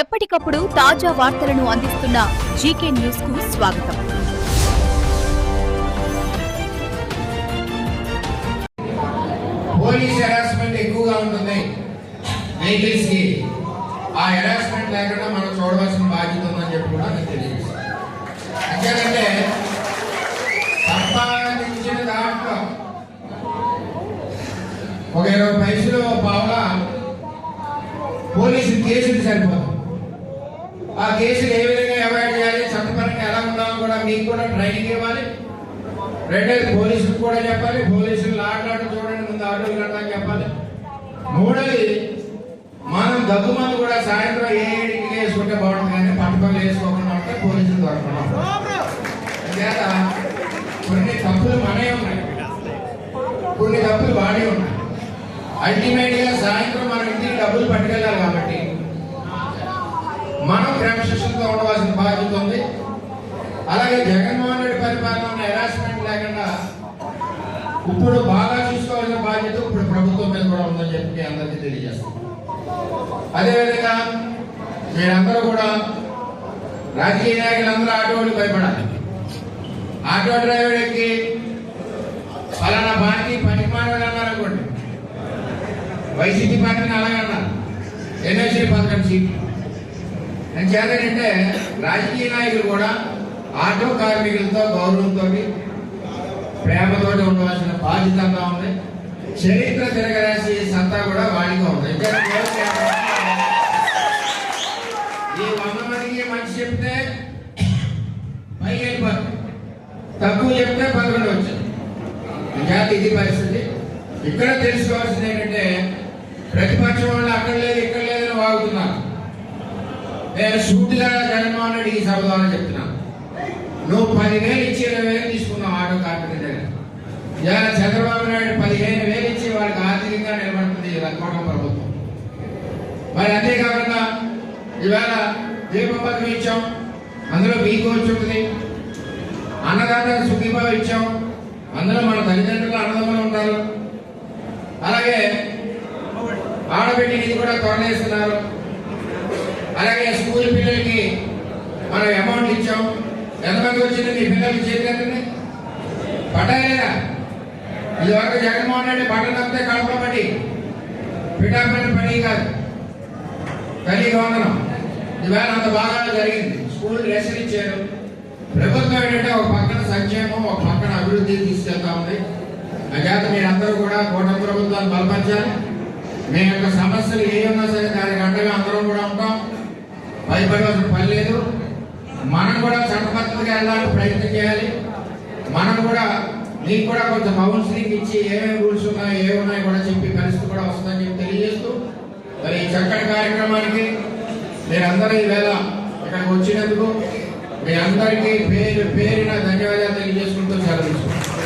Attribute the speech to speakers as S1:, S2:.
S1: ఎప్పటికప్పుడు తాజా వార్తలను అందిస్తున్న జీకే న్యూస్కు స్వాగతం.
S2: పోలీస్ హెరాస్మెంట్ ఎక్కువగా ఉంటుంది. వెహికల్స్కి ఆ హెరాస్మెంట్ లేకుండా మనం చూడవలసిన బాధ్యత ఉందని చెప్పి కూడా నాకు తెలియజేస్తాను. ఎందుకంటే సంపాదించిన దాంట్లో ఒక ఇరవై పైసలు పావులా పోలీసు కేసులు సరిపోతుంది ఆ కేసులు ఏ విధంగా అవాయిడ్ చేయాలి చట్టపరంగా ఎలా ఉండాలో కూడా మీకు కూడా ట్రైనింగ్ ఇవ్వాలి. రెండోది పోలీసులకు కూడా చెప్పాలి పోలీసులు ఆటలాట చూడండి ముందు ఆటలు కట్టని చెప్పాలి. మూడోది మనం దగ్గు మందు కూడా సాయంత్రం ఏ ఏడికి వేసుకుంటే బాగుంటుంది కానీ పట్టుకొని వేసుకోకుండా ఉంటే పోలీసులు దొరకడం చేత కొన్ని తప్పులు మనే ఉన్నాయి. కొన్ని తప్పులు వాడే ఉన్నాయి. అల్టిమేట్గా సాయంత్రం క్రమశిక్షణతో ఉండవలసిన బాధ్యత ఉంది. అలాగే జగన్మోహన్ రెడ్డి పరిపాలన హెరాస్మెంట్ లేకుండా ఇప్పుడు బాగా చూసుకోవాల్సిన బాధ్యత ఇప్పుడు ప్రభుత్వం మీద కూడా ఉందని చెప్పి అందరికీ తెలియజేస్తాం. అదేవిధంగా మీరందరూ కూడా రాజకీయ నాయకులందరూ ఆటోలు భయపడాలి. ఆటో డ్రైవర్ ఎక్కి ఫలానా పార్టీ పనిమానవులు అన్నారు అనుకోండి. వైసీపీ పార్టీని అలాగన్నారు ఎన్ఎస్సీ పథకం సీట్లు. చేతనంటే రాజకీయ నాయకులు కూడా ఆటో కార్మికులతో గౌరవంతో ప్రేమతో ఉండవలసిన బాధ్యత ఉంది. చరిత్ర తిరగరాసి సత్తా కూడా వాడిగా ఉంది. ఈ వంద మందికి మంచి చెప్తే పైకి వెళ్ళిపోతుంది తక్కువ చెప్తే పదకొండు వచ్చింది జాతి ఇది పరిస్థితి. ఇక్కడ తెలుసుకోవాల్సింది ఏంటంటే ప్రతిపక్షం వాళ్ళు అక్కడ లేదు ఇక్కడ లేదని వాగుతున్నారు. నేను సూటిగా జగన్మోహన్ రెడ్డి ఈ సభ ద్వారా చెప్తున్నాను నువ్వు పదివేలు ఇచ్చి ఇరవై వేలు తీసుకున్నావు ఆటో కార్మికుల దగ్గర. ఇవాళ చంద్రబాబు నాయుడు పదిహేను వేలు ఇచ్చి వాళ్ళకి ఆర్థికంగా నిలబడుతుంది ఈ ప్రభుత్వం. మరి అంతేకాకుండా ఇవాళ దీపం పథకం ఇచ్చాం అందులో మీకు వచ్చి ఉంటుంది అన్నదాత సుఖీభావ ఇచ్చాం అందులో మన తల్లిదండ్రులు అన్నదమ్ములు ఉంటారు. అలాగే ఆడబిడ్డ ఇది కూడా తొలగేస్తున్నారు అలాగే స్కూల్ పిల్లలకి మనం అమౌంట్ ఇచ్చాం. ఎంతమంది వచ్చింది మీ పిల్లలకి చేతికంటే పడ్డాయా ఇది వరకు జగన్మోహన్ రెడ్డి బట్టలు తప్పితే కడప పడి పిఠాపల్లి పని కాదు. కలిగి వందనం. ఇవాళ అంత బాగా జరిగింది. స్కూల్ రేషన్ ఇచ్చారు. ప్రభుత్వం ఏంటంటే ఒక పక్కన సంక్షేమం ఒక పక్కన అభివృద్ధి తీసుకెళ్తా ఉంది. అజాత మీరందరూ కూడా కూటమి ప్రభుత్వాన్ని బలపరచాలి. మీ యొక్క సమస్యలు ఏ ఉన్నా సరే దానికి అండగా అందరం కూడా ఉంటాం. భయపడవలసిన పని లేదు. మనం కూడా చట్టబద్ధతగా వెళ్ళాలని ప్రయత్నం చేయాలి. మనం కూడా మీకు కూడా కొంచెం కౌన్సిలింగ్ ఇచ్చి ఏమేమి రూల్స్ ఉన్నాయో ఏ ఉన్నాయో కూడా చెప్పి పరిస్థితి కూడా వస్తుందని చెప్పి తెలియజేస్తూ మరి ఈ చక్కటి కార్యక్రమానికి మీరందరూ ఈవేళ ఇక్కడికి వచ్చినందుకు మీ అందరికీ పేరు పేరున ధన్యవాదాలు తెలియజేసుకుంటూ సెలవు